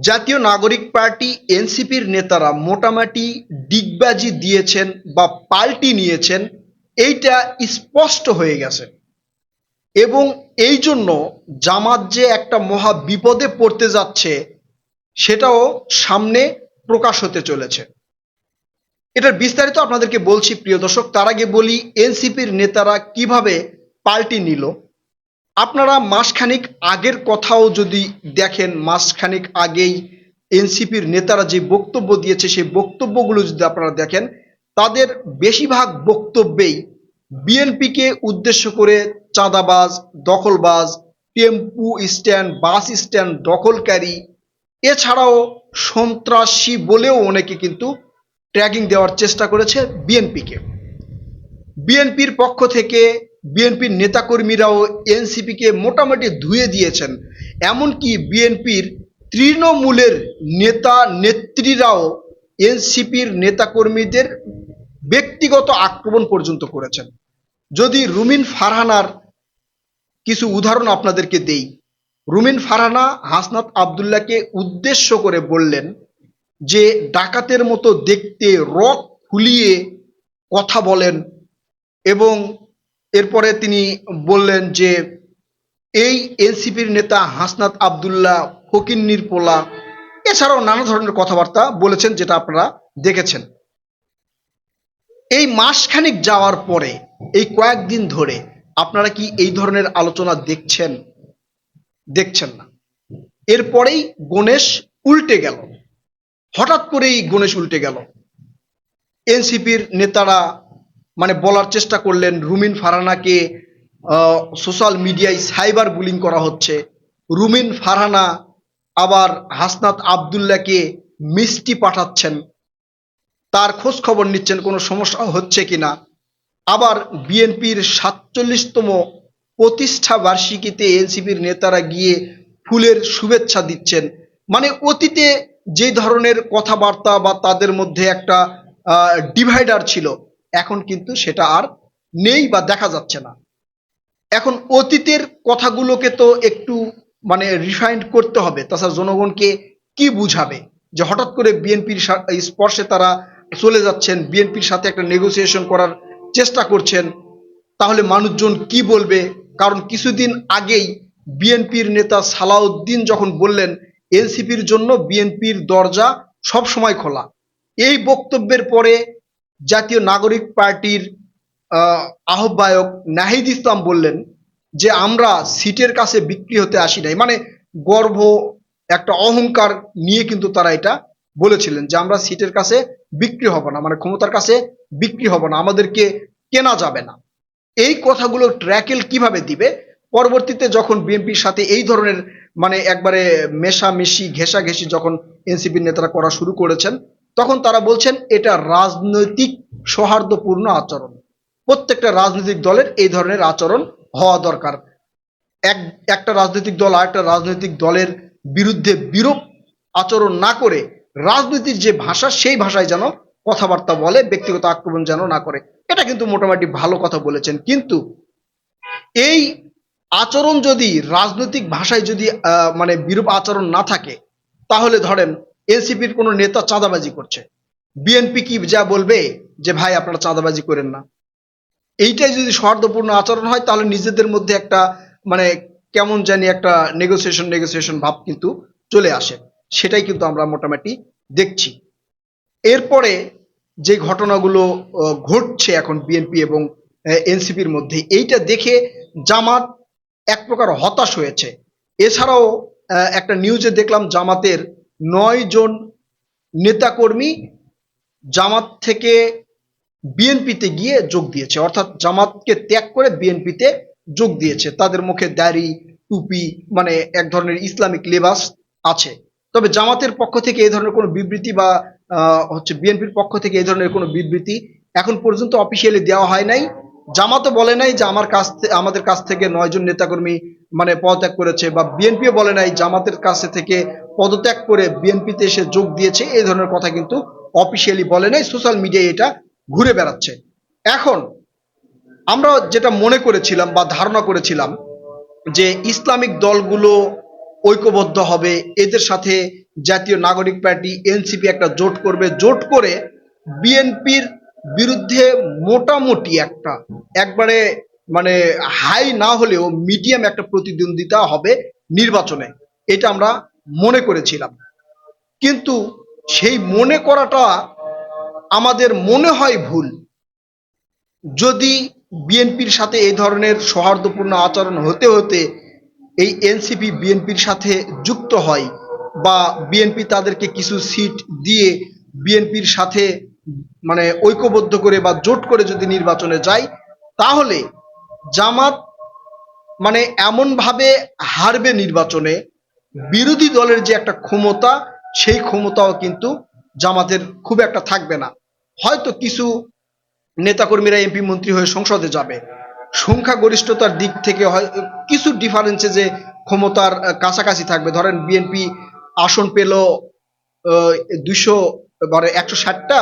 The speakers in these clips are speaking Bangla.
জাতীয় নাগরিক পার্টি এনসিপির নেতারা মোটামুটি ডিগবাজি দিয়েছেন বা পাল্টি নিয়েছেন, এইটা স্পষ্ট হয়ে গেছে। এবং এই জন্য জামাত যে একটা মহা বিপদে পড়তে যাচ্ছে, সেটাও সামনে প্রকাশ হতে চলেছে। এটার বিস্তারিত আপনাদেরকে বলছি, প্রিয় দর্শক, তার আগে বলি, এনসিপির নেতারা কীভাবে পাল্টি নিল আপনারা মাসখানিক আগের কথাও যদি দেখেন, মাসখানিক আগেই এনসিপির নেতারা যে বক্তব্য দিয়েছে, সেই বক্তব্যগুলো যদি আপনারা দেখেন, তাদের বেশিরভাগ বক্তব্যেই বিএনপিকে উদ্দেশ্য করে চাঁদাবাজ, দখলবাজ, টেম্পু স্ট্যান্ড, বাস স্ট্যান্ড দখলকারী, এছাড়াও সন্ত্রাসী বলেও অনেকে কিন্তু ট্র্যাগিং দেওয়ার চেষ্টা করেছে বিএনপিকে। বিএনপির পক্ষ থেকে বিএনপির নেতাকর্মীরাও এনসিপিকে মোটামুটি ধুয়ে দিয়েছেন। এমনকি বিএনপির তৃণমূলের নেতা নেত্রীরাও এনসিপির নেতাকর্মীদের ব্যক্তিগত আক্রমণ পর্যন্ত করেছেন। যদি রুমিন ফারহানার কিছু উদাহরণ আপনাদেরকে দেই। রুমিন ফারহানা হাসনাত আবদুল্লাহকে উদ্দেশ্য করে বললেন যে, ডাকাতের মতো দেখতে রক ফুলিয়ে কথা বলেন এবং এরপরে তিনি বললেন যে, এই এনসিপির নেতা হাসনাত আবদুল্লাহ ফকিন্নির পোলা এছাড়াও নানা ধরনের কথাবার্তা বলেছেন যেটা আপনারা দেখেছেন। এই মাসখানেক যাওয়ার পরে, এই কয়েকদিন ধরে আপনারা কি এই ধরনের আলোচনা দেখছেন? দেখছেন না। এরপরেই গণেশ উল্টে গেল। হঠাৎ করেই গণেশ উল্টে গেল। এনসিপির নেতারা মানে বলার চেষ্টা করলেন রুমিন ফারহানাকে সোশ্যাল মিডিয়ায় সাইবার বুলিং করা হচ্ছে। রুমিন ফারহানা আবার হাসনাত আবদুল্লাহকে মিষ্টি পাঠাচ্ছেন। তার খোঁজ খবর নিচ্ছেন, কোনো সমস্যা হচ্ছে কিনা? আবার বিএনপির সাতচল্লিশতম প্রতিষ্ঠা বার্ষিকীতে এনসিপির নেতারা গিয়ে ফুলের শুভেচ্ছা দিচ্ছেন। মানে অতীতে যে ধরনের কথাবার্তা বা তাদের মধ্যে একটা ডিভাইডার ছিল এখন কিন্তু সেটা আর নেই বা দেখা যাচ্ছে না। এখন অতীতের কথাগুলোকে তো একটু মানে রিফাইন্ড করতে হবে। তাছাড়া জনগণকে কি বুঝাবে? যে হঠাৎ করে বিএনপির স্পর্শে তারা চলে যাচ্ছেন, বিএনপির সাথে একটা নেগোসিয়েশন করার চেষ্টা করছেন, তাহলে মানুষজন কি বলবে? কারণ কিছুদিন আগেই বিএনপির নেতা সালাউদ্দিন যখন বললেন, এনসিপির জন্য বিএনপির দরজা সব সময় খোলা। এই বক্তব্যের পরে জাতীয় নাগরিক পার্টির আহ্বায়ক নাহিদ ইসলাম বললেন যে আমরা সিটের কাছে বিক্রি হতে আসি নাই। মানে গর্ব, একটা অহংকার নিয়ে কিন্তু তারা এটা বলেছিলেন যে আমরা সিটের কাছে বিক্রি হব না মানে ক্ষমতার কাছে বিক্রি হব না, আমাদেরকে কেনা যাবে না। এই কথাগুলো ট্র্যাকেল কীভাবে দিবে? পরবর্তীতে যখন বিএনপির সাথে এই ধরনের মানে একবারে মেশামেশি, ঘেঁষাঘেঁষি যখন এনসিপির নেতারা করা শুরু করেছেন তখন তারা বলছেন, এটা রাজনৈতিক সৌহার্দ্যপূর্ণ আচরণ। প্রত্যেকটা রাজনৈতিক দলের এই ধরনের আচরণ হওয়া দরকার। এক, একটা রাজনৈতিক দল আরেকটা রাজনৈতিক দলের বিরুদ্ধে বিরূপ আচরণ না করে রাজনীতির যে ভাষা, সেই ভাষায় যেন কথাবার্তা বলে, ব্যক্তিগত আক্রমণ যেন না করে। এটা কিন্তু মোটামুটি ভালো কথা বলেছেন। কিন্তু এই আচরণ যদি, রাজনৈতিক ভাষায় যদি মানে বিরূপ আচরণ না থাকে, তাহলে ধরেন এনসিপির কোনো নেতা চাঁদাবাজি করছে। বিএনপি কি যা বলবে যে, ভাই, আপনারা চাঁদাবাজি করেন না। এইটাই যদি সৌহার্দ্যপূর্ণ আচরণ হয়, তাহলে নিজেদের মধ্যে একটা মানে কেমন জানি একটা নেগোসিয়েশন নেগোসিয়েশন ভাব কিন্তু চলে আসে। সেটাই কিন্তু আমরা মোটামুটি দেখছি। এরপরে যে ঘটনাগুলো ঘটছে এখন বিএনপি এবং এনসিপির মধ্যে, এইটা দেখে জামাত এক প্রকার হতাশ হয়েছে। এছাড়াও একটা নিউজে দেখলাম জামাতের নয় জন নেতাকর্মী জামাত থেকে বিএনপিতে গিয়ে যোগ দিয়েছে। অর্থাৎ জামাতকে ত্যাগ করে বিএনপিতে যোগ দিয়েছে। তাদের মুখে দাড়ি, টুপি মানে এক ধরনের ইসলামিক লেবাস আছে। তবে জামাতের পক্ষ থেকে এই ধরনের কোনো বিবৃতি বা হচ্ছে বিএনপির পক্ষ থেকে এই ধরনের কোনো বিবৃতি এখন পর্যন্ত অফিসিয়ালি দেওয়া হয় নাই। জামাতও বলে নাই যে আমার কাছ থেকে আমাদের কাছ থেকে নয়জন নেতাকর্মী মানে পদত্যাগ করেছে বা বিএনপিও বলে নাই জামাতের কাছে থেকে পদত্যাগ করে বিএনপিতে এসে যোগ দিয়েছে, এই ধরনের কথা কিন্তু অফিসিয়ালি বলে নাই সোশ্যাল মিডিয়ায় এটা ঘুরে বেড়াচ্ছে। এখন আমরা যেটা মনে করেছিলাম বা ধারণা করেছিলাম যে ইসলামিক দলগুলো ঐক্যবদ্ধ হবে, এদের সাথে জাতীয় নাগরিক পার্টি, এনসিপি একটা জোট করবে, জোট করে বিএনপির বিরুদ্ধে মোটামুটি একটা, একবারে মানে হাই না হলেও মিডিয়াম একটা প্রতিদ্বন্দ্বিতা হবে নির্বাচনে। এটা আমরা মনে করেছিলাম। কিন্তু সেই মনে করাটা আমাদের মনে হয় ভুল। যদি বিএনপির সাথে এই ধরনের সৌহার্দ্যপূর্ণ আচরণ হতে হতে এই এনসিপি বিএনপির সাথে যুক্ত হয় বা বিএনপি তাদেরকে কিছু সিট দিয়ে বিএনপির সাথে মানে ঐক্যবদ্ধ করে বা জোট করে যদি নির্বাচনে যায়, তাহলে জামাত মানে এমনভাবে হারবে নির্বাচনে বিরোধী দলের যে একটা ক্ষমতা, সেই ক্ষমতাও কিন্তু জামাতের খুব একটা থাকবে না। হয়তো কিছু নেতাকর্মীরা এমপি মন্ত্রী হয়ে সংসদে যাবে। সংখ্যাগরিষ্ঠতার দিক থেকে হয়, কিছু ডিফারেন্সে যে ক্ষমতার কাছাকাছি থাকবে। ধরেন বিএনপি আসন পেল দুইশো মানে একশো ষাটটা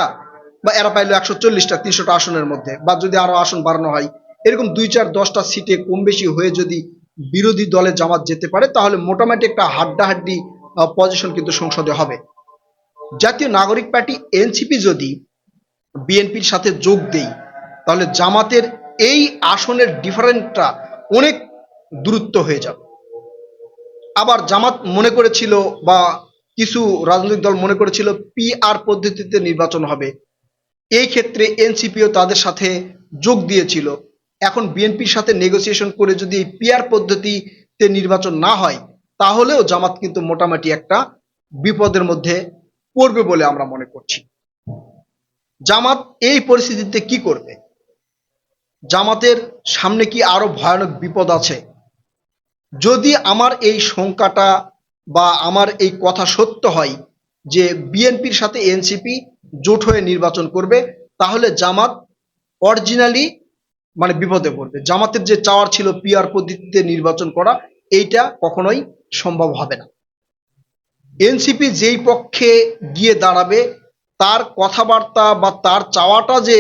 বা এরা পাইলো একশো চল্লিশটা, তিনশোটা আসনের মধ্যে। বা যদি আরও আসন বাড়ানো হয়, এরকম দুই চার দশটা সিটে কম বেশি হয়ে যদি বিরোধী দলে জামাত যেতে পারে, তাহলে মোটামুটি একটা হাড্ডাহাড্ডি পজিশন কিন্তু সংসদে হবে। জাতীয় নাগরিক পার্টি এনসিপি যদি বিএনপির সাথে যোগ দেই তাহলে জামাতের এই আসনের ডিফারেন্টটা অনেক দূরত্ব হয়ে যাবে। আবার জামাত মনে করেছিল বা কিছু রাজনৈতিক দল মনে করেছিল পিআর পদ্ধতিতে নির্বাচন হবে। এই ক্ষেত্রে এনসিপিও তাদের সাথে যোগ দিয়েছিল। এখন বিএনপির সাথে নেগোসিয়েশন করে যদি এই পিআর পদ্ধতিতে নির্বাচন না হয়, তাহলেও জামাত কিন্তু মোটামুটি একটা বিপদের মধ্যে পড়বে বলে আমরা মনে করছি। জামাত এই পরিস্থিতিতে কি করবে? জামাতের সামনে কি আরও ভয়ানক বিপদ আছে? যদি আমার এই শঙ্কাটা বা আমার এই কথা সত্য হয় যে বিএনপির সাথে এনসিপি জোট হয়ে নির্বাচন করবে, তাহলে জামাত অরিজিনালি মানে বিপদে পড়বে। জামাতের যে চাওয়ার ছিল পিআর পদ্ধতিতে নির্বাচন করা, এইটা কখনোই সম্ভব হবে না। এনসিপি যেই পক্ষে গিয়ে দাঁড়াবে, তার কথাবার্তা বা তার চাওয়াটা যে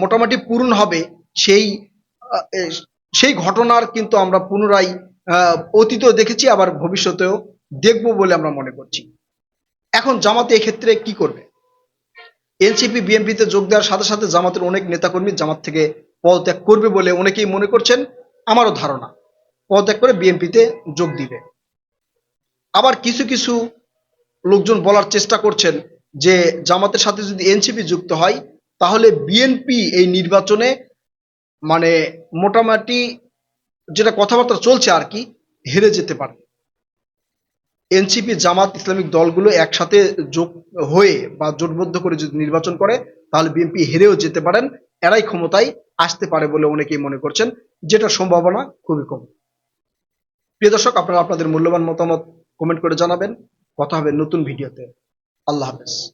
মোটামুটি পূরণ হবে, সেই সেই ঘটনার কিন্তু আমরা পুনরায় অতীতেও দেখেছি, আবার ভবিষ্যতেও দেখব বলে আমরা মনে করছি। এখন জামাতে এক্ষেত্রে কি করবে? এনসিপি, বিএনপিতে যোগ দেওয়ার সাথে সাথে জামাতের অনেক নেতাকর্মী জামাত থেকে পদত্যাগ করবে বলে অনেকেই মনে করছেন, আমারও ধারণা। পদত্যাগ করে বিএনপিতে যোগ দিবে। আবার কিছু কিছু লোকজন বলার চেষ্টা করছেন যে, জামাতের সাথে যদি এনসিপি যুক্ত হয়, তাহলে বিএনপি এই নির্বাচনে মানে মোটামুটি যেটা কথাবার্তা চলছে আর কি, হেরে যেতে পারে। এনসিপি, জামাত, ইসলামিক দলগুলো একসাথে যোগ হয়ে বা জোটবদ্ধ করে যদি নির্বাচন করে, তাহলে বিএনপি হেরেও যেতে পারেন। এরাই ক্ষমতায় আসতে পারে বলে অনেকেই মনে করছেন, যেটা সম্ভাবনা খুবই কম। প্রিয় দর্শক, আপনারা আপনাদের মূল্যবান মতামত কমেন্ট করে জানাবেন। কথা হবে নতুন ভিডিওতে। আল্লাহ হাফেজ।